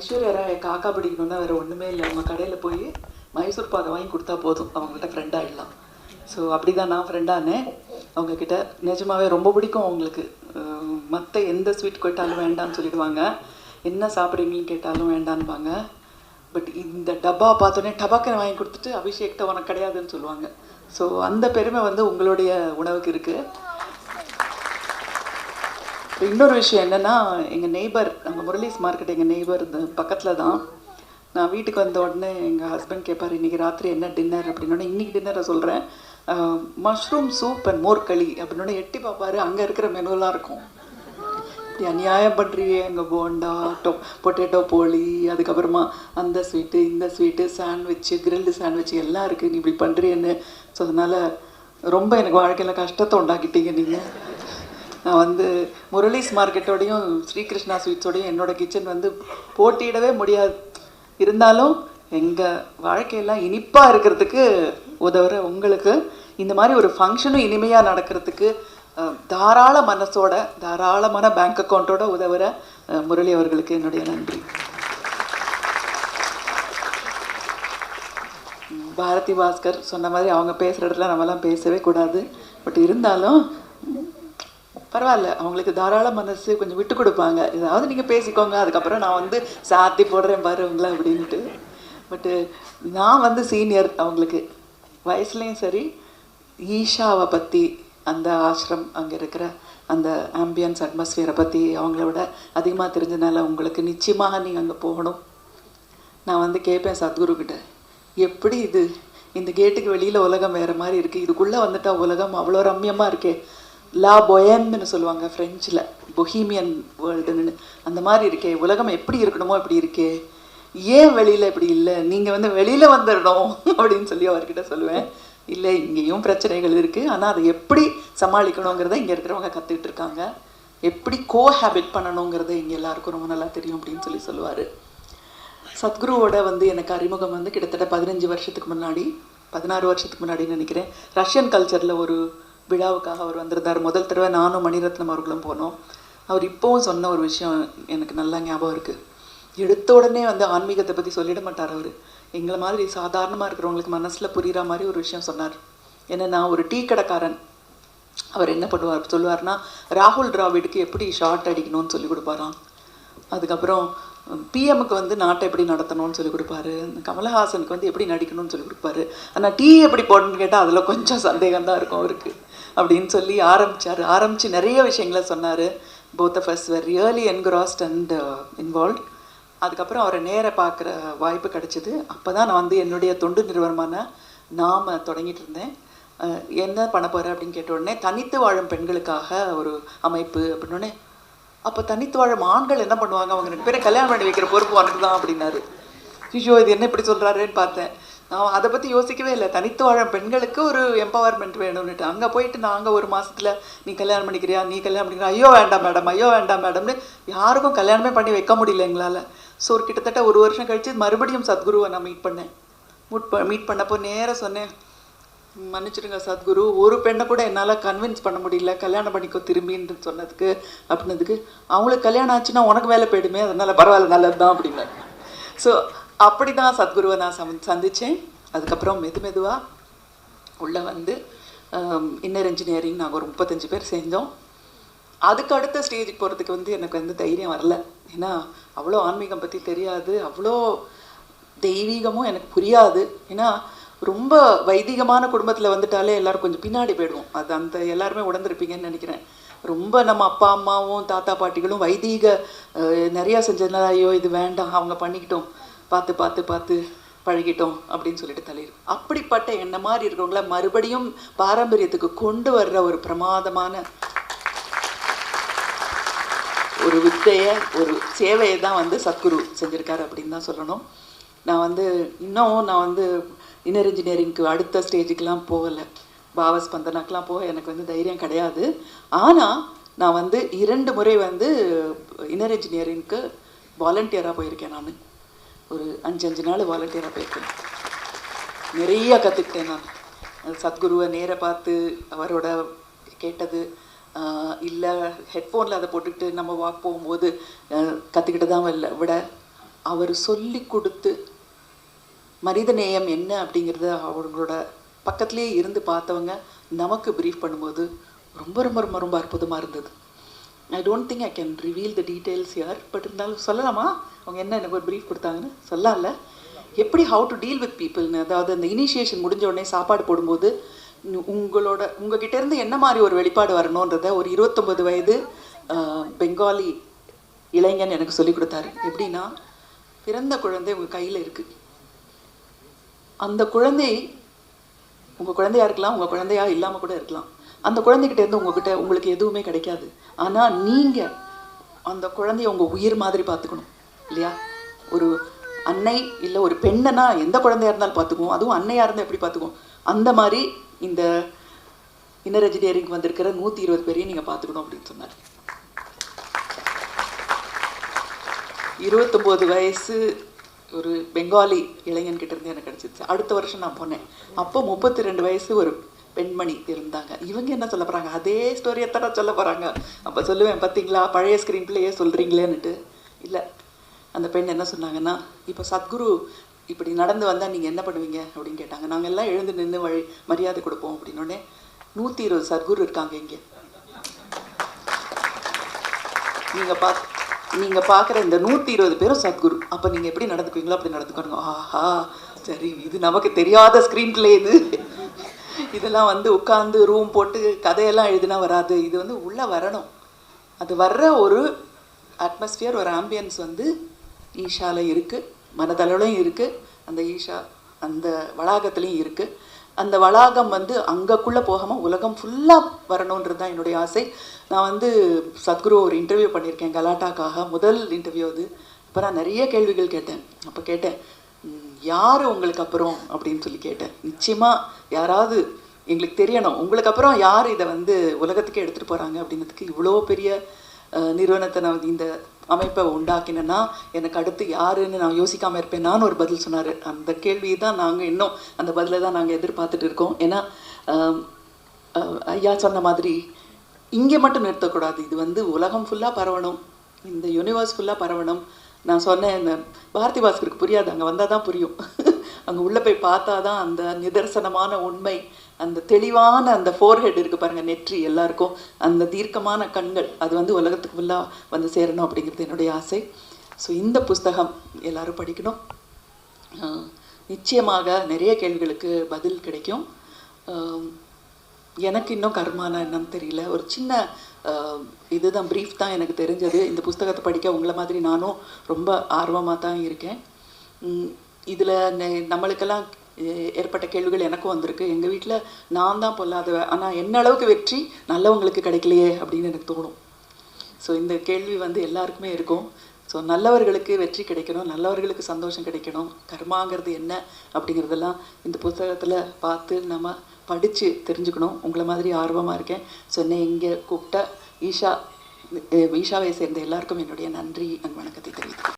ஐஸ்வர்யா காக்கா பிடிக்கணும்னா வேற ஒன்றுமே இல்லை. அவங்க கடையில் போய் மைசூர் பாதை வாங்கி கொடுத்தா போதும். அவங்ககிட்ட ஃப்ரெண்ட் ஆகிடலாம் ஸோ அப்படி தான் நான் ஃப்ரெண்டானேன் அவங்கக்கிட்ட நிஜமாவே ரொம்ப பிடிக்கும் அவங்களுக்கு. மற்ற எந்த ஸ்வீட் கேட்டாலும் வேண்டாம்னு சொல்லிடுவாங்க. என்ன சாப்பிட்றீங்கன்னு கேட்டாலும் வேண்டான்பாங்க பட் இந்த டப்பா பார்த்தோன்னே டபாக்கனை வாங்கி கொடுத்துட்டு அபிஷேக்ட்ட உனக்கு கிடையாதுன்னு சொல்லுவாங்க. ஸோ அந்த பெருமை வந்து உங்களுடைய உணவுக்கு இருக்குது இன்னொரு விஷயம் என்னென்னா எங்கள் நெய்பர் அங்கே முரளிஸ் மார்க்கெட் எங்கள் நெய்பர் பக்கத்தில் தான். நான் வீட்டுக்கு வந்த உடனே எங்கள் ஹஸ்பண்ட் கேட்பார் இன்றைக்கி ராத்திரி என்ன டின்னர் அப்படின்னோடனே இன்றைக்கி டின்னரை சொல்கிறேன் மஷ்ரூம் சூப் அண்ட் மோர்களி அப்படின்னோடனே எட்டி பார்ப்பாரு அங்கே இருக்கிற மெனுலாம் இருக்கும். இப்படி அநியாயம் பண்ணுறியே அங்கே போண்டா டொ பொட்டேட்டோ போலி அதுக்கப்புறமா அந்த ஸ்வீட்டு இந்த ஸ்வீட்டு சாண்ட்விச்சு கிரில்டு சாண்ட்விச் எல்லாம் இருக்குது நீ இப்படி பண்ணுறியன்னு ஸோ அதனால் ரொம்ப எனக்கு வாழ்க்கையில் கஷ்டத்தை உண்டாக்கிட்டீங்க நீங்கள் நான் வந்து முரளிஸ் மார்க்கெட்டோடையும் ஸ்ரீகிருஷ்ணா ஸ்வீட்ஸோடையும் என்னோட கிச்சன் வந்து போட்டியிடவே முடியாது. இருந்தாலும் எங்கள் வாழ்க்கையெல்லாம் இனிப்பாக இருக்கிறதுக்கு உதவுற உங்களுக்கு இந்த மாதிரி ஒரு ஃபங்க்ஷனும் இனிமையாக நடக்கிறதுக்கு தாராள மனசோட தாராளமான பேங்க் அக்கௌண்ட்டோட உதவுற முரளி அவர்களுக்கு என்னுடைய நன்றி. பாரதி பாஸ்கர் சொன்ன மாதிரி அவங்க பேசுகிற இடத்துல நம்மலாம் பேசவே கூடாது. பட் இருந்தாலும் பரவாயில்ல அவங்களுக்கு தாராள மனசு கொஞ்சம் விட்டு கொடுப்பாங்க. ஏதாவது நீங்கள் பேசிக்கோங்க அதுக்கப்புறம் நான் வந்து சாத்தி போடுறேன் பாருங்களா அப்படின்ட்டு பட்டு நான் வந்து சீனியர் அவங்களுக்கு. வயசுலேயும் சரி ஈஷாவை பற்றி அந்த ஆசிரம் அங்கே இருக்கிற அந்த ஆம்பியன்ஸ் அட்மாஸ்பியரை பற்றி அவங்கள விட அதிகமாக தெரிஞ்சனால உங்களுக்கு நிச்சயமாக நீங்கள் அங்கே போகணும். நான் வந்து கேட்பேன் சத்குரு கிட்ட எப்படி இது? இந்த கேட்டுக்கு வெளியில் உலகம் வேறு மாதிரி இருக்குது இதுக்குள்ளே வந்துட்டா உலகம் அவ்வளோ ரம்யமாக இருக்கே. லா பொயம்னு சொல்லுவாங்க ஃப்ரெஞ்சில் பொஹீமியன் வேர்ல்டுன்னு அந்த மாதிரி இருக்கே. உலகம் எப்படி இருக்கணுமோ இப்படி இருக்கே. ஏன் வெளியில் இப்படி இல்லை? நீங்கள் வந்து வெளியில் வந்துடணும் அப்படின்னு சொல்லி அவர்கிட்ட சொல்லுவேன். இல்லை இங்கேயும் பிரச்சனைகள் இருக்குது ஆனால் அதை எப்படி சமாளிக்கணுங்கிறத இங்கே இருக்கிறவங்க கற்றுக்கிட்டு இருக்காங்க. எப்படி கோ ஹேபிட் பண்ணணுங்கிறத இங்கே எல்லாருக்கும் ரொம்ப நல்லா தெரியும் அப்படின்னு சொல்லி சொல்லுவார். சத்குருவோட வந்து எனக்கு அறிமுகம் வந்து கிட்டத்தட்ட பதினஞ்சு வருஷத்துக்கு முன்னாடி பதினாறு வருஷத்துக்கு முன்னாடி நினைக்கிறேன். ரஷ்யன் கல்ச்சரில் ஒரு விழாவுக்காக அவர் வந்திருந்தார். முதல் தடவை நானும் மணிரத்னம் அவர்களும் போனோம். அவர் இப்போவும் சொன்ன ஒரு விஷயம் எனக்கு நல்லா ஞாபகம் இருக்குது எடுத்த உடனே வந்து ஆன்மீகத்தை பற்றி சொல்லிட மாட்டார் அவர். எங்களை மாதிரி சாதாரணமாக இருக்கிறவங்களுக்கு மனசில் புரிகிற மாதிரி ஒரு விஷயம் சொன்னார். ஏன்னா நான் ஒரு டீ கடைக்காரன். அவர் என்ன பண்ணுவார் சொல்லுவார்னா ராகுல் டிராவிடுக்கு எப்படி ஷார்ட் அடிக்கணும்னு சொல்லி கொடுப்பாராம். அதுக்கப்புறம் பிஎம்முக்கு வந்து நாட்டை எப்படி நடத்தணும்னு சொல்லி கொடுப்பாரு. கமலஹாசனுக்கு வந்து எப்படி நடிக்கணும்னு சொல்லி கொடுப்பாரு. ஆனால் டீ எப்படி போடணும்னு கேட்டால் அதில் கொஞ்சம் சந்தேகம் தான் இருக்கும் அவருக்கு. அப்படின்னு சொல்லி ஆரம்பிச்சார். ஆரம்பித்து நிறைய விஷயங்களை சொன்னார். Both of us were really engrossed and involve அதுக்கப்புறம் அவரை நேர பார்க்குற வாய்ப்பு கிடைச்சிது. அப்போ தான் நான் வந்து என்னுடைய தொண்டு நிறுவனமான நாம் தொடங்கிட்டு இருந்தேன். என்ன பண்ண போகிறேன் அப்படின்னு கேட்ட உடனே தனித்து வாழும் பெண்களுக்காக ஒரு அமைப்பு அப்படின்னோடனே அப்போ தனித்து வாழும் ஆண்கள் என்ன பண்ணுவாங்க? அவங்க ரெண்டு பேரும் கல்யாணம் பண்ணி வைக்கிற பொறுப்பு உனக்கு தான் அப்படின்னாரு. ஐயோ இது என்ன இப்படி சொல்கிறாருன்னு பார்த்தேன். நான் அதை பற்றி யோசிக்கவே இல்லை. தனித்து வாழும் பெண்களுக்கு ஒரு எம்பவர்மெண்ட் வேணும்னுட்டு. அங்கே போயிட்டு நாங்கள் ஒரு மாதத்தில் நீ கல்யாணம் பண்ணிக்கிறியா? நீ கல்யாணம் பண்ணிக்கிறியா? ஐயோ வேண்டாம் மேடம். ஐயோ வேண்டாம் மேடம்னு யாருக்கும் கல்யாணமே பண்ணி வைக்க முடியல எங்களால். ஸோ ஒரு கிட்டத்தட்ட ஒரு வருஷம் கழித்து மறுபடியும் சத்குருவை நான் மீட் பண்ணேன். மீட் ப மீட் பண்ணப்போ நேராக சொன்னேன் மன்னிச்சிடுங்க சத்குரு. ஒரு பெண்ணை கூட என்னால் கன்வின்ஸ் பண்ண முடியல. கல்யாணம் பண்ணிக்கோ திரும்பின்னு சொன்னதுக்கு அப்படின்னதுக்கு. அவங்களுக்கு கல்யாணம் ஆச்சுன்னா உனக்கு வேலை போயிடுமே. அதனால் பரவாயில்ல நல்லது தான் அப்படின்னாரு ஸோ அப்படி தான் சத்குருவை நான் சம் சந்தித்தேன் அதுக்கப்புறம் மெது மெதுவாக உள்ளே வந்து இன்னர் இன்ஜினியரிங் நாங்கள் ஒரு முப்பத்தஞ்சு பேர் செஞ்சோம் அதுக்கு அடுத்த ஸ்டேஜுக்கு போகிறதுக்கு வந்து எனக்கு வந்து தைரியம் வரல. ஏன்னா அவ்வளோ ஆன்மீகம் பற்றி தெரியாது. அவ்வளோ தெய்வீகமும் எனக்கு புரியாது. ஏன்னா ரொம்ப வைதிகமான குடும்பத்தில் வந்துட்டாலே எல்லோரும் கொஞ்சம் பின்னாடி போயிடுவோம். அது அந்த எல்லாருமே உடந்திருப்பீங்கன்னு நினைக்கிறேன். ரொம்ப நம்ம அப்பா அம்மாவும் தாத்தா பாட்டிகளும் வைதீக நிறையா செஞ்சதுனால ஐயோ இது வேண்டாம் அவங்க பண்ணிக்கிட்டோம். பார்த்து பார்த்து பார்த்து பழகிட்டோம் அப்படின்னு சொல்லிட்டு தள்ளிடும் அப்படிப்பட்ட என்ன மாதிரி இருக்கிறவங்கள மறுபடியும் பாரம்பரியத்துக்கு கொண்டு வர்ற ஒரு பிரமாதமான ஒரு வித்தையை ஒரு சேவையை தான் வந்து சத்குரு செஞ்சுருக்காரு அப்படின்னு தான் சொல்லணும். நான் வந்து இன்னும் நான் வந்து இன்னர் இன்ஜினியரிங்க்கு அடுத்த ஸ்டேஜுக்கெலாம் போகலை. பாவஸ்பந்தனாக்கெலாம் போக எனக்கு வந்து தைரியம் கிடையாது. ஆனால் நான் வந்து இரண்டு முறை வந்து இன்னர் இன்ஜினியரிங்க்கு வாலண்டியராக போயிருக்கேன் நான். ஒரு அஞ்சு அஞ்சு நாள் வாலண்டியராக போயிருக்கேன். நிறையா கற்றுக்கிட்டேன் நான். சத்குருவை நேர பார்த்து அவரோட கேட்டது இல்லை ஹெட்ஃபோனில் அதை போட்டுக்கிட்டு நம்ம வாக் போகும்போது கற்றுக்கிட்டு தான் வரல விட அவர் சொல்லி கொடுத்து மனிதநேயம் என்ன அப்படிங்கிறத அவங்களோட பக்கத்துலேயே இருந்து பார்த்தவங்க நமக்கு ப்ரீஃப் பண்ணும்போது ரொம்ப ரொம்ப ரொம்ப ரொம்ப அற்புதமாக இருந்தது. I don't think I can reveal the details யார் பட் இருந்தாலும் சொல்லலாமா? அவங்க என்ன எனக்கு ஒரு ப்ரீஃப் கொடுத்தாங்கன்னு? சொல்லலாம்ல எப்படி ஹவு டு டீல் வித் பீப்புள்னு அதாவது அந்த இனிஷியேஷன் முடிஞ்ச உடனே சாப்பாடு போடும்போது உங்களோட உங்ககிட்ட இருந்து என்ன மாதிரி ஒரு வெளிப்பாடு வரணுன்றத ஒரு இருபத்தொம்பது வயது பெங்காலி இளைஞன் எனக்கு சொல்லி கொடுத்தாரு. எப்படின்னா பிறந்த குழந்தை உங்கள் கையில் இருக்குது அந்த குழந்தை உங்கள் குழந்தையாக இருக்கலாம் உங்கள் குழந்தையா இல்லாமல் கூட இருக்கலாம். அந்த குழந்தைகிட்ட இருந்து உங்ககிட்ட உங்களுக்கு எதுவுமே கிடைக்காது. ஆனால் நீங்கள் அந்த குழந்தைய உங்கள் உயிர் மாதிரி பார்த்துக்கணும் இல்லையா? ஒரு அன்னை இல்லை ஒரு பெண்ணனா எந்த குழந்தையா இருந்தாலும் பார்த்துக்குவோம். அதுவும் அன்னையாக இருந்தால் எப்படி பார்த்துக்குவோம்? அந்த மாதிரி இந்த இன்னர் என்ஜினியரிங் வந்திருக்கிற நூற்றி இருபது பேரையும் நீங்கள் பார்த்துக்கணும் அப்படின்னு சொன்னார். இருபத்தொம்போது வயசு ஒரு பெங்காலி இளைஞன் கிட்ட இருந்து எனக்கு கிடச்சிச்சு அடுத்த வருஷம் நான் போனேன். அப்போ முப்பத்தி ரெண்டு வயசு ஒரு பெண்மணி இருந்தாங்க. இவங்க என்ன சொல்ல போகிறாங்க அதே ஸ்டோரியை தான் சொல்ல போகிறாங்க அப்போ சொல்லுவேன் பார்த்தீங்களா பழைய ஸ்க்ரீன் பிள்ளையே சொல்கிறீங்களேன்னுட்டு இல்லை. அந்த பெண் என்ன சொன்னாங்கன்னா இப்போ சத்குரு இப்படி நடந்து வந்தால் நீங்கள் என்ன பண்ணுவீங்க? அப்படின்னு கேட்டாங்க. நாங்கள் எல்லாம் எழுந்து நின்று வழி மரியாதை கொடுப்போம் அப்படின்னோடனே நூற்றி இருபது சத்குரு இருக்காங்க இங்கே. நீங்கள் பா நீங்கள் பார்க்குற இந்த நூற்றி இருபது பேரும் சத்குரு. அப்போ நீங்கள் எப்படி நடந்துக்குவீங்களோ அப்படி நடந்துக்கணுங்க ஆஹா! சரி இது நமக்கு தெரியாத ஸ்க்ரீன் பிளே இது. இதெல்லாம் வந்து உட்காந்து ரூம் போட்டு கதையெல்லாம் எழுதினா வராது. இது வந்து உள்ளே வரணும். அது வர்ற ஒரு அட்மாஸ்பியர் ஒரு ஆம்பியன்ஸ் வந்து ஈஷாவில் இருக்குது மனதளவுலையும் இருக்குது அந்த ஈஷா அந்த வளாகத்துலேயும் இருக்குது அந்த வளாகம் வந்து அங்கக்குள்ளே போகாமல் உலகம் ஃபுல்லாக வரணுன்றது தான் என்னுடைய ஆசை. நான் வந்து சத்குரு ஒரு இன்டர்வியூ பண்ணியிருக்கேன் கலாட்டாக்காக. முதல் இன்டர்வியூ அது. அப்போ நான் நிறைய கேள்விகள் கேட்டேன். அப்போ கேட்டேன் யார் உங்களுக்கு அப்புறம் அப்படின்னு சொல்லி கேட்டேன். நிச்சயமாக யாராவது எங்களுக்கு தெரியணும். உங்களுக்கு அப்புறம் யார் இதை வந்து உலகத்துக்கே எடுத்துகிட்டு போகிறாங்க அப்படின்றதுக்கு இவ்வளோ பெரிய நிறுவனத்தை நான் இந்த அமைப்பை உண்டாக்கினேன்னா எனக்கு அடுத்து யாருன்னு நான் யோசிக்காமல் இருப்பேனான்னு ஒரு பதில் சொன்னார். அந்த கேள்வியை தான் நாங்கள் இன்னும் அந்த பதிலை தான் நாங்கள் எதிர்பார்த்துட்டு இருக்கோம். ஏன்னா ஐயா சொன்ன மாதிரி இங்கே மட்டும் நிறுத்தக்கூடாது. இது வந்து உலகம் ஃபுல்லாக பரவணும். இந்த யூனிவர்ஸ் ஃபுல்லாக பரவணும். நான் சொன்னேன் இந்த பாரதி பாஸ்கருக்கு புரியாது அங்கே வந்தால் தான் புரியும். அங்கே உள்ளே போய் பார்த்தா தான் அந்த நிதர்சனமான உண்மை அந்த தெளிவான அந்த ஃபோர்ஹெட் இருக்குது பாருங்கள் நெற்றி எல்லாருக்கும் அந்த தீர்க்கமான கண்கள் அது வந்து உலகத்துக்கு ஃபுல்லாக வந்து சேரணும் அப்படிங்கிறது என்னுடைய ஆசை. ஸோ இந்த புஸ்தகம் எல்லாரும் படிக்கணும். நிச்சயமாக நிறைய கேள்விகளுக்கு பதில் கிடைக்கும். எனக்கு இன்னும் கர்மானா என்னன்னு தெரியல. ஒரு சின்ன இதுதான் ப்ரீஃப் தான் எனக்கு தெரிஞ்சது. இந்த புஸ்தகத்தை படிக்க உங்களை மாதிரி நானும் ரொம்ப ஆர்வமாக தான் இருக்கேன். இதில் நம்மளுக்கெல்லாம் ஏ- ஏற்பட்ட கேள்விகள் எனக்கும் வந்திருக்கு. எங்கள் வீட்டில் நான் தான் பொல்லாதவ ஆனால் என்ன அளவுக்கு வெற்றி நல்லவங்களுக்கு கிடைக்கலையே அப்படின்னு எனக்கு தோணும். ஸோ இந்த கேள்வி வந்து எல்லாருக்குமே இருக்கும். ஸோ நல்லவர்களுக்கு வெற்றி கிடைக்கணும் நல்லவர்களுக்கு சந்தோஷம் கிடைக்கணும். கர்மாங்கிறது என்ன அப்படிங்கிறதெல்லாம் இந்த புத்தகத்தில் பார்த்து நம்ம படித்து தெரிஞ்சுக்கணும். உங்களை மாதிரி ஆர்வமாக இருக்கேன். ஸோ என்னை இங்கே கூப்பிட்ட ஈஷா ஈஷாவை சேர்ந்த எல்லாருக்கும் என்னுடைய நன்றி அண்ட் வணக்கத்தை தெரிவித்துக்கிறேன்